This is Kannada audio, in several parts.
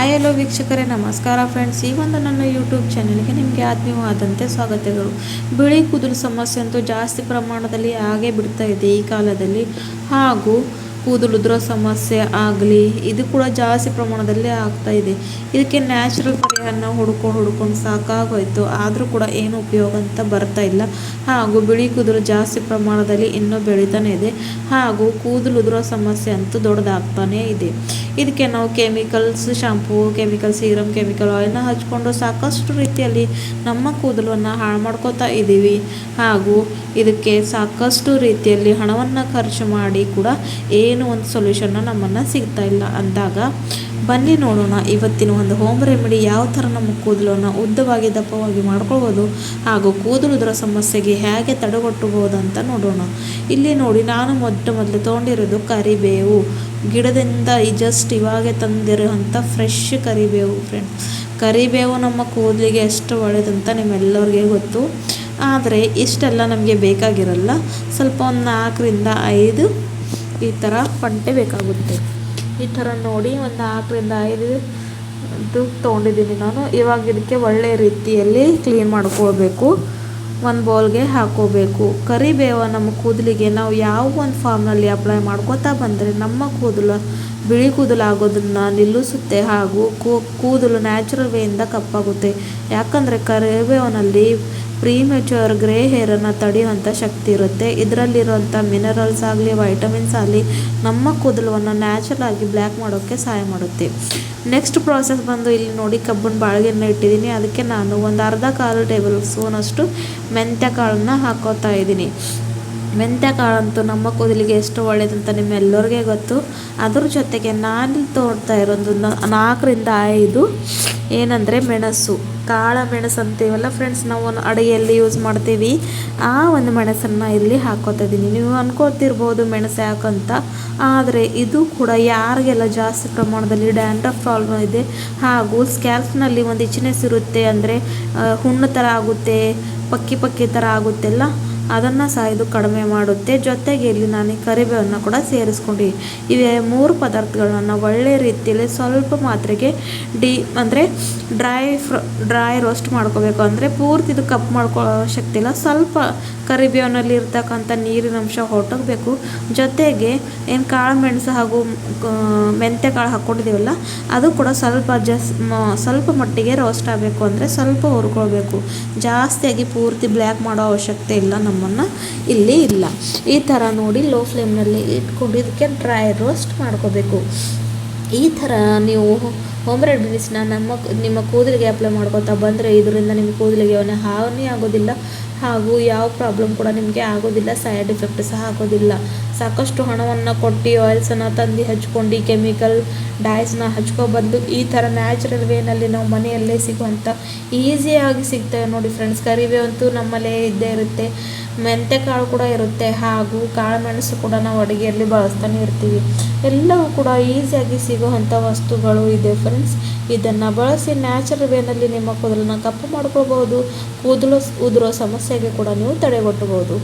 ಹಾಯ್ ಎಲ್ಲೋ ವೀಕ್ಷಕರೇ, ನಮಸ್ಕಾರ ಫ್ರೆಂಡ್ಸ್ ಈ ಒಂದು ನನ್ನ ಯೂಟ್ಯೂಬ್ ಚಾನೆಲ್ಗೆ ನಿಮಗೆ ಆತ್ಮೀಯವಾದಂತೆ ಸ್ವಾಗತಗಳು. ಬಿಳಿ ಕೂದಲು ಸಮಸ್ಯೆ ಅಂತೂ ಜಾಸ್ತಿ ಪ್ರಮಾಣದಲ್ಲಿ ಆಗೇ ಬಿಡ್ತಾ ಇದೆ ಈ ಕಾಲದಲ್ಲಿ. ಹಾಗೂ ಕೂದಲು ಉದುರೋ ಸಮಸ್ಯೆ ಆಗಲಿ, ಇದು ಕೂಡ ಜಾಸ್ತಿ ಪ್ರಮಾಣದಲ್ಲಿ ಆಗ್ತಾ ಇದೆ. ಇದಕ್ಕೆ ನ್ಯಾಚುರಲ್ ಪರಿಹಾರನ ಹುಡ್ಕೊಂಡು ಹುಡ್ಕೊಂಡು ಸಾಕಾಗೋಯ್ತು. ಆದರೂ ಕೂಡ ಏನು ಉಪಯೋಗ ಅಂತ ಬರ್ತಾ ಇಲ್ಲ. ಹಾಗೂ ಬಿಳಿ ಕೂದಲು ಜಾಸ್ತಿ ಪ್ರಮಾಣದಲ್ಲಿ ಇನ್ನೂ ಬೆಳೀತಾನೆ ಇದೆ. ಹಾಗೂ ಕೂದಲು ಉದುರೋ ಸಮಸ್ಯೆ ಅಂತೂ ದೊಡ್ಡದಾಗ್ತಾನೇ ಇದೆ. ಇದಕ್ಕೆ ನಾವು chemicals shampoo chemical serum chemical ಆಯಿಲ್ನ ಹಚ್ಕೊಂಡು ಸಾಕಷ್ಟು ರೀತಿಯಲ್ಲಿ ನಮ್ಮ ಕೂದಲನ್ನು ಹಾಳು ಮಾಡ್ಕೋತಾ ಇದ್ದೀವಿ. ಹಾಗೂ ಇದಕ್ಕೆ ಸಾಕಷ್ಟು ರೀತಿಯಲ್ಲಿ ಹಣವನ್ನು ಖರ್ಚು ಮಾಡಿ ಕೂಡ ಏನು ಒಂದು ಸೊಲ್ಯೂಷನ್ನ ನಮ್ಮನ್ನು ಸಿಗ್ತಾ ಇಲ್ಲ. ಅಂದಾಗ ಬನ್ನಿ ನೋಡೋಣ ಇವತ್ತಿನ ಒಂದು ಹೋಮ್ ರೆಮಿಡಿ ಯಾವ ಥರ ನಮ್ಮ ಕೂದಲನ್ನು ಉದ್ದವಾಗಿ ದಪ್ಪವಾಗಿ ಮಾಡ್ಕೊಳ್ಬೋದು ಹಾಗೂ ಕೂದಲು ಉದುರೋ ಸಮಸ್ಯೆಗೆ ಹೇಗೆ ತಡೆಗಟ್ಟಬಹುದು ಅಂತ ನೋಡೋಣ. ಇಲ್ಲಿ ನೋಡಿ ನಾನು ಮೊದಲು ಮೊದಲು ತೊಗೊಂಡಿರೋದು ಕರಿಬೇವು. ಗಿಡದಿಂದ ಜಸ್ಟ್ ಇವಾಗೆ ತಂದಿರುವಂಥ ಫ್ರೆಶ್ ಕರಿಬೇವು ಫ್ರೆಂಡ್ ಕರಿಬೇವು ನಮ್ಮ ಕೂದಲಿಗೆ ಎಷ್ಟು ಒಳ್ಳೆಯದಂತ ನಿಮ್ಮೆಲ್ಲರಿಗೆ ಗೊತ್ತು. ಆದರೆ ಇಷ್ಟೆಲ್ಲ ನಮಗೆ ಬೇಕಾಗಿರಲ್ಲ. ಸ್ವಲ್ಪ ಒಂದು ನಾಲ್ಕರಿಂದ ಐದು ಈ ಥರ ಪಂಟೆ ಬೇಕಾಗುತ್ತೆ. ಈ ಥರ ನೋಡಿ ಒಂದು ನಾಲ್ಕರಿಂದ ಐದು ತೊಗೊಂಡಿದ್ದೀನಿ ನಾನು. ಇವಾಗ ಇದಕ್ಕೆ ಒಳ್ಳೆಯ ರೀತಿಯಲ್ಲಿ ಕ್ಲೀನ್ ಮಾಡ್ಕೊಳ್ಬೇಕು. ಒಂದು ಬೌಲ್ಗೆ ಹಾಕೋಬೇಕು. ಕರಿಬೇವು ನಮ್ಮ ಕೂದಲಿಗೆ ನಾವು ಯಾವ ಒಂದು ಫಾರ್ಮ್ನಲ್ಲಿ ಅಪ್ಲೈ ಮಾಡ್ಕೋತಾ ಬಂದರೆ ನಮ್ಮ ಕೂದಲು ಬಿಳಿ ಕೂದಲು ಆಗೋದನ್ನು ನಿಲ್ಲಿಸುತ್ತೆ ಹಾಗೂ ಕೂದಲು ನ್ಯಾಚುರಲ್ ವೇಯಿಂದ ಕಪ್ಪಾಗುತ್ತೆ. ಯಾಕಂದರೆ ಕರಿಬೇವಿನಲ್ಲಿ ಪ್ರೀಮೆಚೂರ್ ಗ್ರೇ ಹೇರನ್ನು ತಡೆಯುವಂಥ ಶಕ್ತಿ ಇರುತ್ತೆ. ಇದರಲ್ಲಿರುವಂಥ ಮಿನರಲ್ಸ್ ಆಗಲಿ ವೈಟಮಿನ್ಸ್ ಆಗಲಿ, ನಮ್ಮ ಕೂದಲನ್ನು ನ್ಯಾಚುರಲ್ ಆಗಿ ಬ್ಲ್ಯಾಕ್ ಮಾಡೋಕ್ಕೆ ಸಹಾಯ ಮಾಡುತ್ತೆ. ನೆಕ್ಸ್ಟ್ ಪ್ರಾಸೆಸ್ ಬಂದು ಇಲ್ಲಿ ನೋಡಿ ಕಬ್ಬನ್ ಬಾಳಿಗೆಯನ್ನು ಇಟ್ಟಿದ್ದೀನಿ. ಅದಕ್ಕೆ ನಾನು ಒಂದು ಅರ್ಧ ಕಾಲು ಟೇಬಲ್ ಸ್ಪೂನಷ್ಟು ಮೆಂತ್ಯ ಕಾಳನ್ನ ಹಾಕೋತಾ ಇದ್ದೀನಿ. ಮೆಂತ್ಯ ಕಾಳಂತೂ ನಮ್ಮ ಕೂದಲಿಗೆ ಎಷ್ಟು ಒಳ್ಳೆಯದಂತ ನಿಮ್ಮೆಲ್ಲರಿಗೆ ಗೊತ್ತು. ಅದ್ರ ಜೊತೆಗೆ ನಾನು ತೋಡ್ತಾ ಇರೋದು ನಾಲ್ಕರಿಂದ ಐದು. ಏನಂದರೆ ಮೆಣಸು. ಕಾಳ ಮೆಣಸು ಅಂತೀವಲ್ಲ ಫ್ರೆಂಡ್ಸ್ ನಾವು ಒಂದು ಅಡುಗೆಯಲ್ಲಿ ಯೂಸ್ ಮಾಡ್ತೀವಿ. ಆ ಒಂದು ಮೆಣಸನ್ನು ಇಲ್ಲಿ ಹಾಕೋತಾ ಇದ್ದೀನಿ. ನೀವು ಅನ್ಕೋತಿರ್ಬೋದು ಮೆಣಸು ಯಾಕಂತ. ಆದರೆ ಇದು ಕೂಡ ಯಾರಿಗೆಲ್ಲ ಜಾಸ್ತಿ ಪ್ರಮಾಣದಲ್ಲಿ ಡ್ಯಾಂಡ್ರಫ್ ಪ್ರಾಬ್ಲಮ್ ಇದೆ, ಹಾಗೂ ಸ್ಕ್ಯಾಲ್ಫ್ನಲ್ಲಿ ಒಂದು ಇಚ್ನೆಸ್ ಇರುತ್ತೆ ಅಂದರೆ ಹುಣ್ಣು ಥರ ಆಗುತ್ತೆ, ಪಕ್ಕಿ ಪಕ್ಕಿ ಥರ ಆಗುತ್ತೆಲ್ಲ. ಅದನ್ನು ಸಹ ಇದು ಕಡಿಮೆ ಮಾಡುತ್ತೆ. ಜೊತೆಗೆ ಇಲ್ಲಿ ನಾನು ಕರಿಬೇವನ್ನು ಕೂಡ ಸೇರಿಸ್ಕೊಂಡು ಇವೆ ಮೂರು ಪದಾರ್ಥಗಳನ್ನು ಒಳ್ಳೆಯ ರೀತಿಯಲ್ಲಿ ಸ್ವಲ್ಪ ಮಾತ್ರೆಗೆ ಡಿ ಅಂದರೆ ಡ್ರೈ ಫ್ರ, ಡ್ರೈ ರೋಸ್ಟ್ ಮಾಡ್ಕೋಬೇಕು. ಅಂದರೆ ಪೂರ್ತಿ ಇದು ಕಪ್ ಮಾಡ್ಕೊಳ್ಳೋ ಶಕ್ತಿ ಇಲ್ಲ. ಸ್ವಲ್ಪ ಕರಿಬೇವಿನಲ್ಲಿ ಇರ್ತಕ್ಕಂಥ ನೀರಿನ ಅಂಶ ಹೊರಟೋಗ್ಬೇಕು. ಜೊತೆಗೆ ಏನು ಕಾಳು ಮೆಣಸು ಹಾಗೂ ಮೆಂತ್ಯ ಕಾಳು ಹಾಕ್ಕೊಂಡಿದ್ದೀವಲ್ಲ, ಅದು ಕೂಡ ಸ್ವಲ್ಪ ಜಸ್ ಸ್ವಲ್ಪ ಮಟ್ಟಿಗೆ ರೋಸ್ಟ್ ಆಗಬೇಕು. ಅಂದರೆ ಸ್ವಲ್ಪ ಹುರ್ಕೊಳ್ಬೇಕು. ಜಾಸ್ತಿಯಾಗಿ ಪೂರ್ತಿ ಬ್ಲ್ಯಾಕ್ ಮಾಡೋ ಅವಶ್ಯಕತೆ ಇಲ್ಲ ನಮ್ಮನ್ನು ಇಲ್ಲಿ ಇಲ್ಲ. ಈ ಥರ ನೋಡಿ ಲೋ ಫ್ಲೇಮ್ನಲ್ಲಿ ಇಟ್ಕೊಂಡು ಇದಕ್ಕೆ ಡ್ರೈ ರೋಸ್ಟ್ ಮಾಡ್ಕೋಬೇಕು. ಈ ಥರ ನೀವು ಹೋಮ್ ರೆಮಿಡೀಸ್ನ ನಮ್ಮ ನಿಮ್ಮ ಕೂದಲಿಗೆ ಅಪ್ಲೈ ಮಾಡ್ಕೊತಾ ಬಂದರೆ ಇದರಿಂದ ನಿಮ್ಮ ಕೂದಲಿಗೆ ಅವನೇ ಹಾನಿ ಆಗೋದಿಲ್ಲ ಹಾಗೂ ಯಾವ ಪ್ರಾಬ್ಲಮ್ ಕೂಡ ನಿಮಗೆ ಆಗೋದಿಲ್ಲ ಸೈಡ್ ಎಫೆಕ್ಟ್ ಸಹ ಆಗೋದಿಲ್ಲ. ಸಾಕಷ್ಟು ಹಣವನ್ನು ಕೊಟ್ಟು ಆಯಿಲ್ಸನ್ನು ತಂದು ಹಚ್ಕೊಂಡು ಕೆಮಿಕಲ್ ಡೈಸ್ನ ಹಚ್ಕೊಬಂದು ಈ ಥರ ನ್ಯಾಚುರಲ್ ವೇನಲ್ಲಿ ನಾವು ಮನೆಯಲ್ಲೇ ಸಿಗುವಂಥ ಈಸಿಯಾಗಿ ಸಿಗ್ತವೆ ನೋಡಿ ಫ್ರೆಂಡ್ಸ್ ಕರಿಬೇವಂತೂ ನಮ್ಮಲ್ಲೇ ಇದ್ದೇ ಇರುತ್ತೆ. ಮೆಂತ್ಯ ಕಾಳು ಕೂಡ ಇರುತ್ತೆ. ಹಾಗೂ ಕಾಳುಮೆಣಸು ಕೂಡ ನಾವು ಅಡುಗೆಯಲ್ಲಿ ಬಳಸ್ತಾನೆ ಇರ್ತೀವಿ. ಎಲ್ಲವೂ ಕೂಡ ಈಸಿಯಾಗಿ ಸಿಗುವಂಥ ವಸ್ತುಗಳು ಇದೆ ಫ್ರೆಂಡ್ಸ್ ಇದನ್ನು ಬಳಸಿ ನ್ಯಾಚುರಲ್ ವೇನಲ್ಲಿ ನಿಮ್ಮ ಕೂದಲನ್ನು ಕಪ್ಪು ಮಾಡ್ಕೊಳ್ಬೋದು ಕೂದಲು ಉದುರೋ ಸಮಸ್ಯೆಗೆ ಕೂಡ ನೀವು ತಡೆಗಟ್ಟಬಹುದು.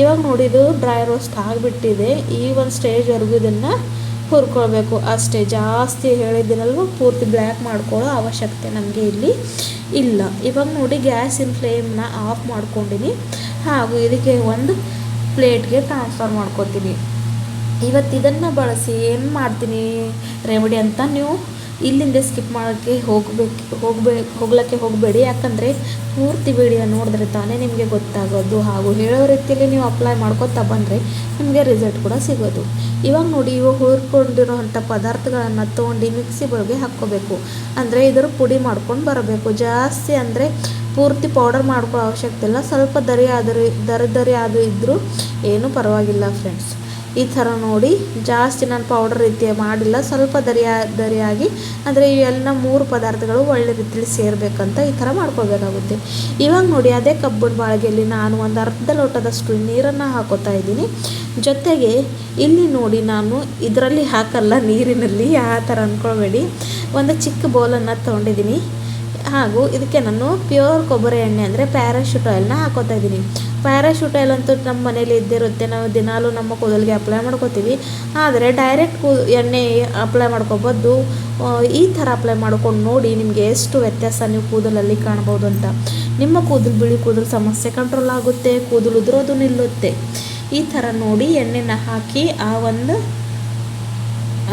ಇವಾಗ ನೋಡಿದು ಡ್ರೈ ರೋಸ್ಟ್ ಆಗಿಬಿಟ್ಟಿದೆ. ಈ ಒಂದು ಸ್ಟೇಜ್ವರೆಗೂ ಇದನ್ನು ಹುರ್ಕೊಳ್ಬೇಕು. ಅಷ್ಟೇ ಜಾಸ್ತಿ ಹೇಳಿದ್ದೀನಲ್ವ? ಪೂರ್ತಿ ಬ್ಲ್ಯಾಕ್ ಮಾಡ್ಕೊಳ್ಳೋ ಅವಶ್ಯಕತೆ ನಮಗೆ ಇಲ್ಲಿ ಇಲ್ಲ. ಇವಾಗ ನೋಡಿ ಗ್ಯಾಸಿನ ಫ್ಲೇಮ್ನ ಆಫ್ ಮಾಡ್ಕೊಂಡಿನಿ. ಹಾಗೂ ಇದಕ್ಕೆ ಒಂದು ಪ್ಲೇಟ್ಗೆ ಟ್ರಾನ್ಸ್ಫರ್ ಮಾಡ್ಕೊತೀನಿ ಇವತ್ತು ಇದನ್ನು ಬಳಸಿ ಏನು ಮಾಡ್ತೀನಿ ರೆಮಿಡಿ ಅಂತ ನೀವು ಇಲ್ಲಿಂದ ಸ್ಕಿಪ್ ಮಾಡೋಕ್ಕೆ ಹೋಗಬೇಕು, ಹೋಗಬೇ, ಹೋಗ್ಲಿಕ್ಕೆ ಹೋಗಬೇಡಿ. ಯಾಕಂದರೆ ಪೂರ್ತಿ ವಿಡಿಯೋ ನೋಡಿದ್ರೆ ತಾನೇ ನಿಮಗೆ ಗೊತ್ತಾಗೋದು ಹಾಗೂ ಹೇಳೋ ರೀತಿಯಲ್ಲಿ ನೀವು ಅಪ್ಲೈ ಮಾಡ್ಕೊತಾ ಬಂದರೆ ನಿಮಗೆ ರಿಸಲ್ಟ್ ಕೂಡ ಸಿಗೋದು. ಇವಾಗ ನೋಡಿ, ಇವು ಹುರ್ಕೊಂಡಿರೋವಂಥ ಪದಾರ್ಥಗಳನ್ನು ತೊಗೊಂಡು ಮಿಕ್ಸಿ ಬಳಿಗೆ ಹಾಕ್ಕೋಬೇಕು. ಅಂದರೆ ಇದರ ಪುಡಿ ಮಾಡ್ಕೊಂಡು ಬರಬೇಕು. ಜಾಸ್ತಿ ಅಂದರೆ ಪೂರ್ತಿ ಪೌಡರ್ ಮಾಡ್ಕೊಳ್ಳೋ ಅವಶ್ಯಕತೆ ಇಲ್ಲ. ಸ್ವಲ್ಪ ದರಿ ಆದರೂ, ದರಿ ದರಿ ಆದರೂ ಇದ್ದರೂ ಏನೂ ಪರವಾಗಿಲ್ಲ ಫ್ರೆಂಡ್ಸ್ ಈ ಥರ ನೋಡಿ ಜಾಸ್ತಿ ನಾನು ಪೌಡರ್ ರೀತಿಯ ಮಾಡಿಲ್ಲ. ಸ್ವಲ್ಪ ದರಿಯಾ ದರಿಯಾಗಿ, ಅಂದರೆ ಇವೆಲ್ಲ ಮೂರು ಪದಾರ್ಥಗಳು ಒಳ್ಳೆ ರೀತಿಯಲ್ಲಿ ಸೇರಬೇಕಂತ ಈ ಥರ ಮಾಡ್ಕೋಬೇಕಾಗುತ್ತೆ ಇವಾಗ ನೋಡಿ ಅದೇ ಕಬ್ಬಿಣ ಬಾಳಗೆಯಲ್ಲಿ ನಾನು ಒಂದು ಅರ್ಧ ಲೋಟದಷ್ಟು ನೀರನ್ನು ಹಾಕೋತಾ ಇದ್ದೀನಿ. ಜೊತೆಗೆ ಇಲ್ಲಿ ನೋಡಿ ನಾನು ಇದರಲ್ಲಿ ಹಾಕಲ್ಲ ನೀರಿನಲ್ಲಿ, ಆ ಥರ ಅಂದ್ಕೊಳ್ಬೇಡಿ ಒಂದು ಚಿಕ್ಕ ಬೌಲನ್ನು ತೊಗೊಂಡಿದ್ದೀನಿ. ಹಾಗೂ ಇದಕ್ಕೆ ನಾನು ಪ್ಯೂರ್ ಕೊಬ್ಬರಿ ಎಣ್ಣೆ ಅಂದರೆ ಪ್ಯಾರಾಶೂಟ್ ಆಯಿಲ್ನ ಹಾಕೋತಾ ಇದ್ದೀನಿ. ಪ್ಯಾರಾಶೂಟ್ ಆಯಿಲ್ ಅಂತೂ ನಮ್ಮ ಮನೇಲಿ ಇದ್ದಿರುತ್ತೆ ನಾವು ದಿನಾಲೂ ನಮ್ಮ ಕೂದಲಿಗೆ ಅಪ್ಲೈ ಮಾಡ್ಕೋತೀವಿ. ಆದರೆ ಡೈರೆಕ್ಟ್ ಕೂ ಎಣ್ಣೆ ಅಪ್ಲೈ ಮಾಡ್ಕೊಬೋದು ಈ ಥರ ಅಪ್ಲೈ ಮಾಡ್ಕೊಂಡು ನೋಡಿ ನಿಮಗೆ ಎಷ್ಟು ವ್ಯತ್ಯಾಸ ನೀವು ಕೂದಲಲ್ಲಿ ಕಾಣ್ಬೋದು ಅಂತ. ನಿಮ್ಮ ಕೂದಲು ಬಿಳಿ, ಕೂದಲು ಸಮಸ್ಯೆ ಕಂಟ್ರೋಲ್ ಆಗುತ್ತೆ. ಕೂದಲು ಉದುರೋದು ನಿಲ್ಲುತ್ತೆ. ಈ ಥರ ನೋಡಿ ಎಣ್ಣೆನ ಹಾಕಿ ಆ ಒಂದು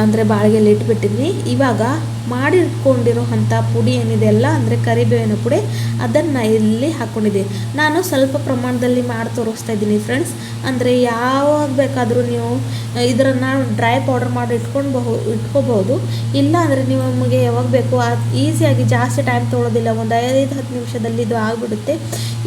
ಅಂದರೆ ಬಾಳಿಗೆಯಲ್ಲಿ ಇಟ್ಬಿಟ್ಟಿದ್ವಿ. ಇವಾಗ ಮಾಡಿಟ್ಕೊಂಡಿರೋ ಅಂಥ ಪುಡಿ ಏನಿದೆ ಅಲ್ಲ ಅಂದರೆ ಕರಿಬೇವಿನ ಪುಡಿ, ಅದನ್ನು ಇಲ್ಲಿ ಹಾಕ್ಕೊಂಡಿದ್ದೆ ನಾನು ಸ್ವಲ್ಪ ಪ್ರಮಾಣದಲ್ಲಿ ಮಾಡಿ ತೋರಿಸ್ತಾ ಇದ್ದೀನಿ ಫ್ರೆಂಡ್ಸ್ ಅಂದರೆ ಯಾವಾಗ ಬೇಕಾದರೂ ನೀವು ಇದರನ್ನು ಡ್ರೈ ಪೌಡರ್ ಮಾಡಿ ಇಟ್ಕೊಳ್ಬಹು ಇಟ್ಕೋಬಹುದು ಇಲ್ಲ ಅಂದರೆ ನೀವು ನಿಮಗೆ ಯಾವಾಗ ಬೇಕು ಈಸಿಯಾಗಿ ಜಾಸ್ತಿ ಟೈಮ್ ತೊಗೊಳೋದಿಲ್ಲ, ಒಂದು ಐದು, ಹತ್ತು ನಿಮಿಷದಲ್ಲಿ ಇದು ಆಗಿಬಿಡುತ್ತೆ.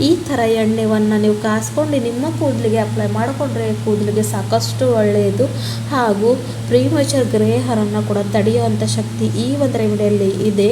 ಈ ಥರ ಎಣ್ಣೆವನ್ನು ನೀವು ಕಾಸ್ಕೊಂಡು ನಿಮ್ಮ ಕೂದಲಿಗೆ ಅಪ್ಲೈ ಮಾಡಿಕೊಂಡ್ರೆ ಕೂದಲಿಗೆ ಸಾಕಷ್ಟು ಒಳ್ಳೆಯದು ಹಾಗೂ ಪ್ರೀಮಚರ್ ಗ್ರೇ ಹರನ್ನು ಕೂಡ ತಡೆಯುವಂಥ ಶಕ್ತಿ ಈ ಒಂದು ರೆಮಿಡಿಯಲ್ಲಿ ಇದೆ.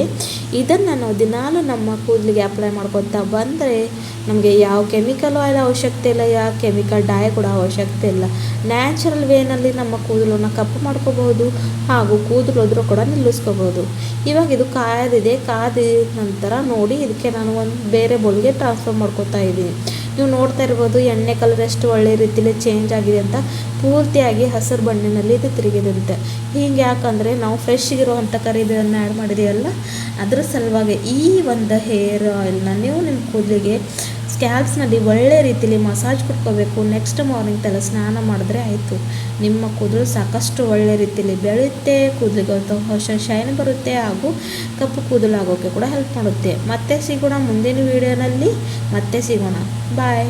ಇದನ್ನು ನಾವು ದಿನಾಲು ನಮ್ಮ ಕೂದಲಿಗೆ ಅಪ್ಲೈ ಮಾಡ್ಕೊತಾ ಬಂದರೆ ನಮಗೆ ಯಾವ ಕೆಮಿಕಲ್ ಆಯಿಲ್ ಅವಶ್ಯಕತೆ ಇಲ್ಲ, ಯಾವ ಕೆಮಿಕಲ್ ಡೈ ಕೂಡ ಅವಶ್ಯಕತೆ ಇಲ್ಲ. ನ್ಯಾಚುರಲ್ ವೇನಲ್ಲಿ ನಮ್ಮ ಕೂದಲನ್ನು ಕಪ್ಪು ಮಾಡ್ಕೋಬಹುದು ಹಾಗೂ ಕೂದಲು ಉದುರು ಕೂಡ ನಿಲ್ಲಿಸ್ಕೋಬಹುದು. ಇವಾಗ ಇದು ಕಾಯದಿದೆ. ಕಾದ ನಂತರ ನೋಡಿ ಇದಕ್ಕೆ ನಾನು ಒಂದು ಬೇರೆ ಬೌಲ್ಗೆ ಟ್ರಾನ್ಸ್ಫರ್ ಮಾಡ್ಕೋತಾ ಇದ್ದೀನಿ. ನೀವು ನೋಡ್ತಾ ಇರ್ಬೋದು ಎಣ್ಣೆ ಕಲರ್ ಎಷ್ಟು ಒಳ್ಳೆ ರೀತಿಯಲ್ಲಿ ಚೇಂಜ್ ಆಗಿದೆ ಅಂತ ಪೂರ್ತಿಯಾಗಿ ಹಸಿರು ಬಣ್ಣಿನಲ್ಲಿ ಇದು ತಿರುಗಿದಂತೆ. ಹೀಗೆ ಯಾಕಂದರೆ ನಾವು ಫ್ರೆಶ್ ಇರುವಂಥ ಕರಿಬೇವನ್ನು ಆ್ಯಡ್ ಮಾಡಿದೆಯಲ್ಲ ಅದರ ಸಲುವಾಗಿ ಈ ಒಂದು ಹೇರ್ ಆಯಿಲ್ನ ನೀವು ನಿಮ್ಮ ಕೂದಲಿಗೆ ಸ್ಕ್ಯಾಲ್ಪ್ಸ್ನಲ್ಲಿ ಒಳ್ಳೆ ರೀತಿಯಲ್ಲಿ ಮಸಾಜ್ ಕೊಟ್ಕೋಬೇಕು. ನೆಕ್ಸ್ಟ್ ಮಾರ್ನಿಂಗ್ ತಲೆ ಸ್ನಾನ ಮಾಡಿದ್ರೆ ಆಯಿತು. ನಿಮ್ಮ ಕೂದಲು ಸಾಕಷ್ಟು ಒಳ್ಳೆ ರೀತಿಯಲ್ಲಿ ಬೆಳೆಯುತ್ತೆ. ಕೂದಲಿಗೆ ಒಂದು ಹೊಸ ಶೈನ್ ಬರುತ್ತೆ ಹಾಗೂ ಕಪ್ಪು ಕೂದಲು ಆಗೋಕ್ಕೆ ಕೂಡ ಹೆಲ್ಪ್ ಮಾಡುತ್ತೆ. ಮತ್ತೆ ಸಿಗೋಣ ಮುಂದಿನ ವೀಡಿಯೋನಲ್ಲಿ ಮತ್ತೆ ಸಿಗೋಣ. ಬಾಯ್